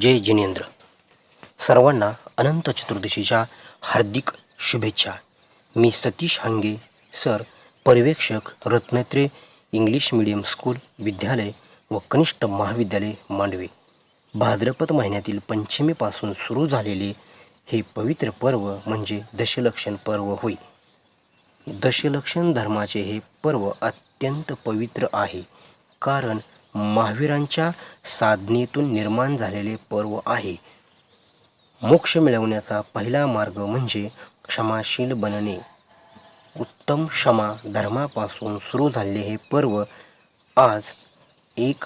जय जिनेंद्र. सर्वांना अनंत चतुर्दशीच्या हार्दिक शुभेच्छा. मी सतीश हांगे सर पर्यवेक्षक रत्नत्रे इंग्लिश मीडियम स्कूल विद्यालय व कनिष्ठ महाविद्यालय मांडवे. भाद्रपद महिन्यातील पंचमीपासून सुरू झालेले हे पवित्र पर्व म्हणजे दशलक्षण पर्व होय. दशलक्षण धर्माचे हे पर्व अत्यंत पवित्र आहे. कारण महावीरांच्या साधनेतून निर्माण झालेले पर्व आहे. मोक्ष मिळवण्याचा पहिला मार्ग म्हणजे क्षमाशील बनणे. उत्तम क्षमा धर्मापासून सुरू झालेले हे पर्व आज एक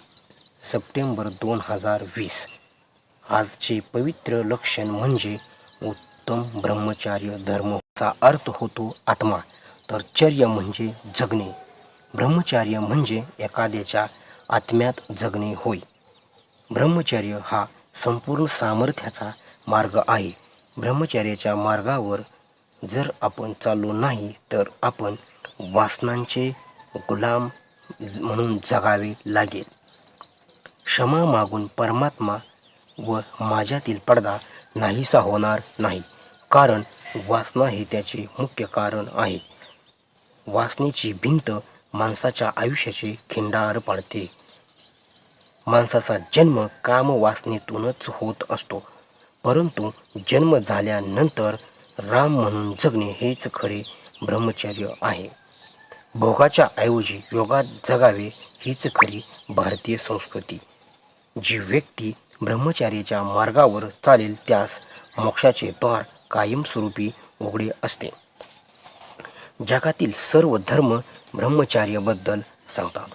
सप्टेंबर दोन हजार वीस. आजचे पवित्र लक्षण म्हणजे उत्तम ब्रह्मचार्य धर्मचा अर्थ होतो आत्मा. तर चर्य म्हणजे जगणे. ब्रह्मचार्य म्हणजे एखाद्याच्या आत्म्यात जगणे होय. ब्रह्मचर्य हा संपूर्ण सामर्थ्याचा मार्ग आहे. ब्रह्मचर्याच्या मार्गावर जर आपण चाललो नाही तर आपण वासनांचे गुलाम म्हणून जगावे लागेल. क्षमा मागून परमात्मा व माझ्यातील पडदा नाहीसा होणार नाही कारण वासना हे त्याचे मुख्य कारण आहे. वासनेची भिंत माणसाच्या आयुष्याचे खिंडार पाडते. माणसाचा जन्म काम वासनेतूनच होत असतो. परंतु जन्म झाल्यानंतर राम म्हणून जगणे हेच खरे ब्रह्मचर्य आहे. भोगाच्या ऐवजी योगात जगावे हीच खरी भारतीय संस्कृती. जी व्यक्ती ब्रह्मचार्याच्या मार्गावर चालेल त्यास मोक्षाचे द्वार कायमस्वरूपी उघडे असते. जगातील सर्व धर्म ब्रह्मचार्याबद्दल सांगतात.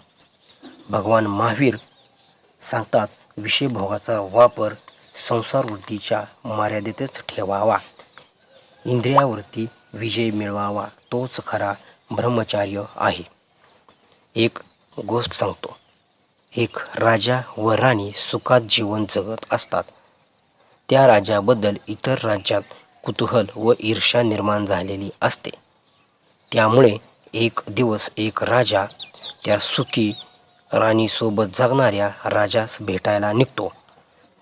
भगवान महावीर सांगतात विषयभोगाचा वापर संसारवृत्तीच्या मर्यादेतच ठेवावा. इंद्रियावरती विजय मिळवावा तोच खरा ब्रह्मचार्य आहे. एक गोष्ट सांगतो. एक राजा व राणी सुखात जीवन जगत असतात. त्या राजाबद्दल इतर राज्यात कुतूहल व ईर्ष्या निर्माण झालेली असते. त्यामुळे एक दिवस एक राजा त्या सुखी राणीसोबत जगणाऱ्या राजास भेटायला निघतो.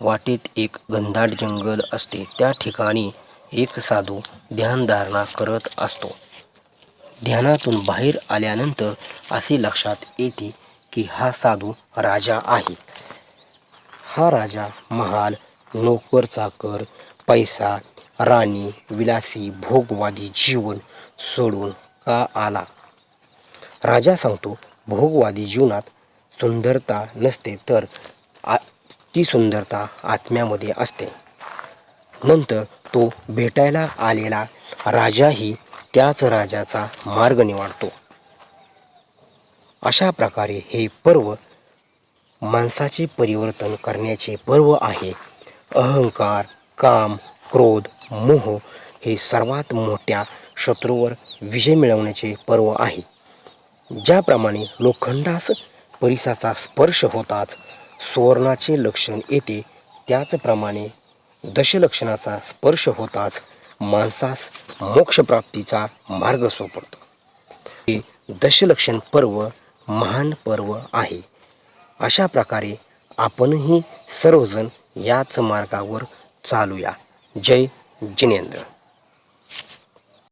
वाटेत एक घनदाट जंगल असते. त्या ठिकाणी एक साधू ध्यानधारणा करत असतो. ध्यानातून बाहेर आल्यानंतर असे लक्षात येते की हा साधू राजा आहे. हा राजा महाल नोकर चाकर पैसा राणी विलासी भोगवादी जीवन सोडून का आला? राजा सांगतो भोगवादी जीवनात सुंदरता नसते तर आ ती सुंदरता आत्म्यामध्ये असते. नंतर तो भेटायला आलेला राजाही त्याच राजाचा मार्ग निवडतो. अशा प्रकारे हे पर्व माणसाचे परिवर्तन करण्याचे पर्व आहे. अहंकार काम क्रोध मोह हे सर्वात मोठ्या शत्रूवर विजय मिळवण्याचे पर्व आहे. ज्याप्रमाणे लोखंडास परिसाचा स्पर्श होताच सुवर्णाचे लक्षण येते. त्याचप्रमाणे दशलक्षणाचा स्पर्श होताच माणसास मोक्षप्राप्तीचा मार्ग सोपडतो. हे दशलक्षण पर्व महान पर्व आहे. अशा प्रकारे आपणही सर्वजण याच मार्गावर चालूया. जय जिनेंद्र.